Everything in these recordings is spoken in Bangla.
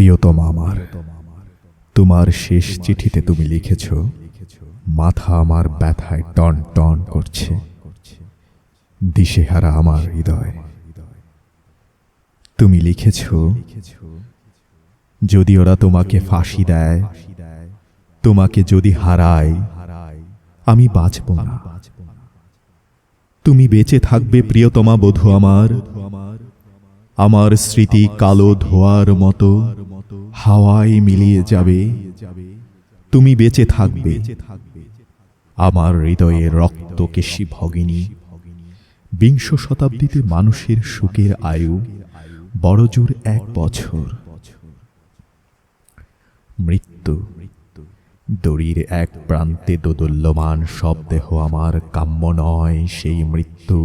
প্রিয়তম আমার, তোমার শেষ চিঠিতে তুমি লিখেছ, মাথা আমার ব্যথায় টন টন করছে, দিশেহারা আমার হৃদয়। তুমি লিখেছ, যদি ওরা তোমাকে ফাঁসি দেয়, তোমাকে যদি হারায়, আমি বাঁচব না। তুমি বেঁচে থাকবে প্রিয়তমা বধূ আমার আমার স্মৃতি কালো ধোয়ার মতো। হাওয়ায় মিলিয়ে যাবে, তুমি বেঁচে থাকবে। আমার হৃদয়ে রক্ত কেশী ভগিনী, বিংশ শতাব্দীতে মানুষের সুখের আয়ু বড়জোর এক বছর। মৃত্যু, দড়ির এক প্রান্তে দোদুল্যমান শবদেহ আমার কাম্য নয় সেই মৃত্যু।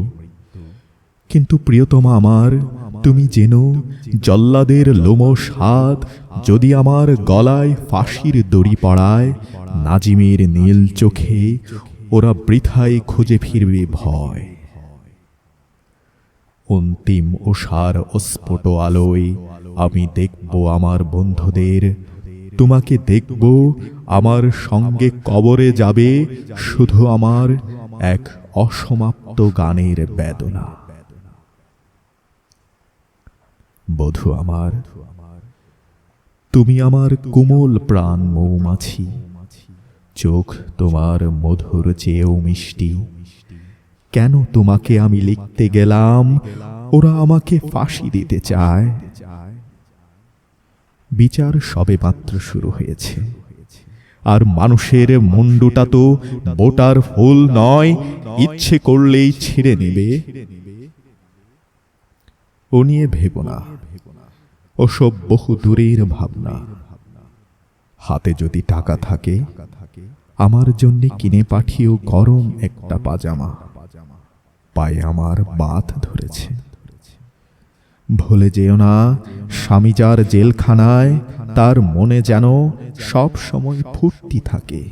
কিন্তু প্রিয়তমা আমার, তুমি যেন জল্লাদের লোমস হাত যদি আমার গলায় ফাঁসির দড়ি পড়ায়, নাজিমের নীল চোখে ওরা বৃথায় খুঁজে ফিরবে ভয়। অন্তিম ওষার অস্ফুট আলোয় আমি দেখব আমার বন্ধুদের। তোমাকে দেখব, আমার সঙ্গে কবরে যাবে শুধু আমার এক অসমাপ্ত গানের বেদনা। বধু আমার তুমি আমার কোমল প্রাণ মৌমাছি। চোখ তোমার মধুর চেয়েও মিষ্টি। কেন তোমাকে আমি লিখতে গেলাম? ওরা আমাকে ফাঁসি দিতে চায়। বিচার সবে মাত্র শুরু হয়েছে। আর মানুষের মুন্ডুটা তো বোটার ফুল নয়, ইচ্ছে করলেই ছিঁড়ে নেবে। ও নিয়ে ভেব না। ওসব বহু দূরের ভাবনা। হাতে যদি টাকা থাকে, আমার জন্য কিনে পাঠিয়েও গরম একটা পাজামা। পায়ে আমার বাত ধরেছে। ভুলে যেও না, স্বামী যার জেলখানায়, তার মনে যেন সব সময় ফুর্তি থাকে।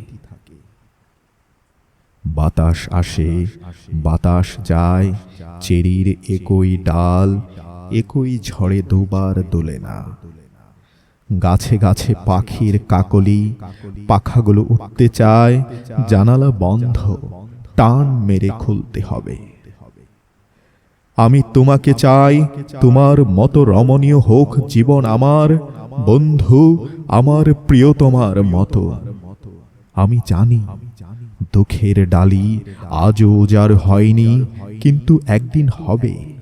বাতাস আসে, বাতাস যায়, চেরির একই ডাল একই ঝড়ে দুবার দোলে না। গাছে গাছে পাখির কাকলি, পাখাগুলো উঠতে চায়, জানালা বন্ধ, টান মেরে খুলতে হবে। আমি তোমাকে চাই, তোমার মতো রমণীয় হোক জীবন আমার, বন্ধু আমার প্রিয়তমার মতো। আমি জানি দুঃখের ডালি আজও যার হয়নি, কিন্তু একদিন হবে।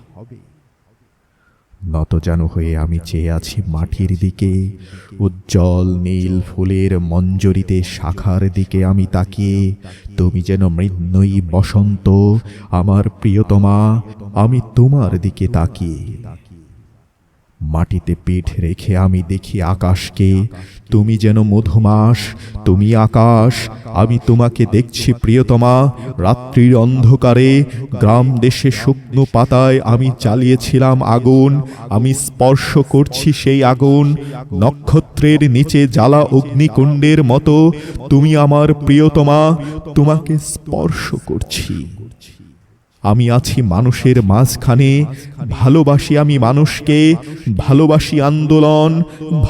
নতজানু হয়ে আমি চেয়ে আছি মাটির দিকে। উজ্জ্বল নীল ফুলের মঞ্জরিতে শাখার দিকে আমি তাকিয়ে। তুমি যেন মৃন্ময়ী বসন্ত, আমার প্রিয়তমা, আমি তোমার দিকে তাকিয়ে। মাটিতে পিঠ রেখে আমি দেখি আকাশকে। তুমি যেন মধুমাস, তুমি আকাশ। আমি তোমাকে দেখছি প্রিয়তমা, রাত্রির অন্ধকারে। গ্রাম দেশে শুকনো পাতায় আমি চালিয়েছিলাম আগুন। আমি স্পর্শ করছি সেই আগুন। নক্ষত্রের নিচে জ্বালা অগ্নিকুণ্ডের মতো। তুমি আমার প্রিয়তমা, তোমাকে স্পর্শ করছি। আমি আছি মানুষের মাঝখানে। ভালোবাসি আমি মানুষকে, ভালোবাসি আন্দোলন,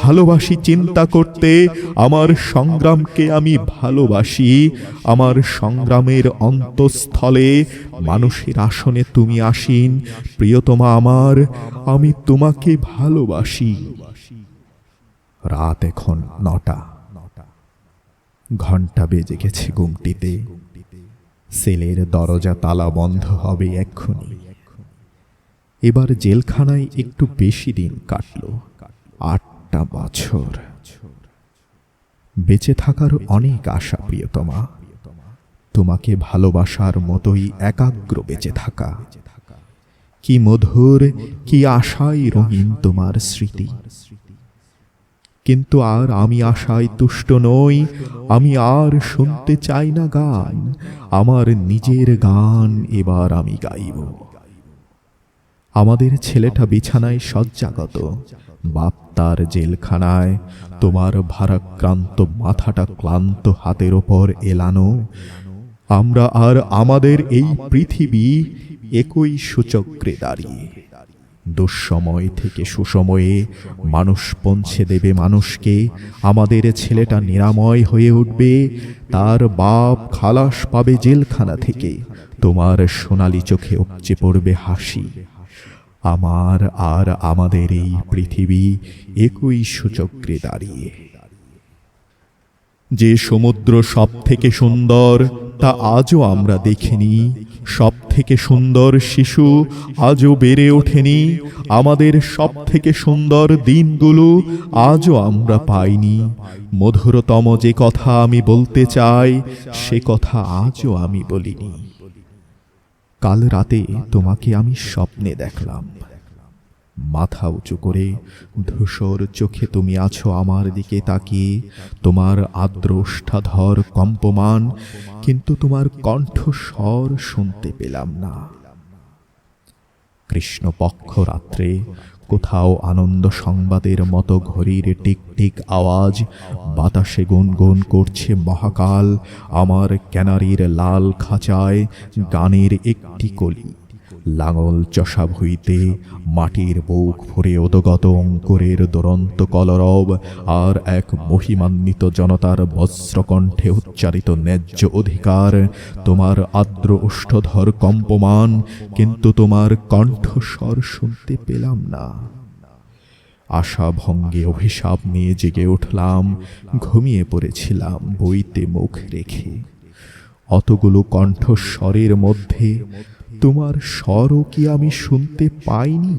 ভালোবাসি চিন্তা করতে। আমার সংগ্রামকে আমি ভালোবাসি। আমার সংগ্রামের অন্তঃস্থলে মানুষের আসনে তুমি আসিন। প্রিয়তমা আমার, আমি তোমাকে ভালোবাসি। রাত এখন নটা। ঘণ্টা বেজে গেছে গুমটিতে সেলের দরজা তালা বন্ধ হবে এক্ষুনি। এবার জেলখানায় একটু বেশি দিন কাটল, আটটা বছর। বেঁচে থাকার অনেক আশা, প্রিয়তমা। তোমাকে ভালোবাসার মতোই একাগ্র বেঁচে থাকা। কি মধুর, কি আশাই রঙিন তোমার স্মৃতি। কিন্তু আর আমি আশায় তুষ্ট নই, আমি আর শুনতে চাই না গান, আমার নিজের গান এবার আমি গাইব। আমাদের ছেলেটা বিছানায় শয্যাগত বাপ তার জেলখানায়, তোমার ভারাক্রান্ত মাথাটা ক্লান্ত হাতের ওপর এলানো। আমরা আর আমাদের এই পৃথিবী একই সূচক্রে দাঁড়িয়ে। দুঃসময় থেকে সুসময়ে মানুষ পৌঁছে দেবে মানুষকে। আমাদের ছেলেটা নিরাময় হয়ে উঠবে, তার বাপ খালাস পাবে জেলখানা থেকে। তোমার সোনালি চোখে উপচে পড়বে হাসি। আমার আর আমাদের এই পৃথিবী একই সূচক্রে দাঁড়িয়ে। যে সমুদ্র সব থেকে সুন্দর তা আজও আমরা দেখিনি। সব থেকে সুন্দর শিশু আজও বেড়ে ওঠেনি। আমাদের সব থেকে সুন্দর দিনগুলো আজও আমরা পাইনি। মধুরতম যে কথা আমি বলতে চাই, সে কথা আজও আমি বলিনি। কাল রাতে তোমাকে আমি স্বপ্নে দেখলাম। মাথা উঁচু করে, ধূসর চোখে তুমি আছো আমার দিকে তাকিয়ে। তোমার আদ্রষ্টাধর কম্পমান, কিন্তু তোমার কণ্ঠস্বর শুনতে পেলাম না। কৃষ্ণপক্ষ রাত্রে কোথাও আনন্দ সংবাদের মতো ঘড়ির টিকটিক আওয়াজ, বাতাসে গুনগুন করছে মহাকাল, আমার ক্যানারির লাল খাঁচায় গানের একটি কলি। লাঙল চষা ভুইতে মাটির বুক ভরে ওদগত অঙ্কুরের দুরন্ত কলরব আর এক মহিমান্বিত জনতার বজ্রকণ্ঠে উচ্চারিত ন্যায্য অধিকার। তোমার আর্দ্র ওষ্ঠধর কম্পমান, কিন্তু তোমার কণ্ঠস্বর শুনতে পেলাম না। আশা ভঙ্গে অভিশাপ নিয়ে জেগে উঠলাম, ঘুমিয়ে পড়েছিলাম বইতে মুখ রেখে। অতগুলো কণ্ঠস্বরের মধ্যে তোমার স্বরও কি আমি শুনতে পাইনি?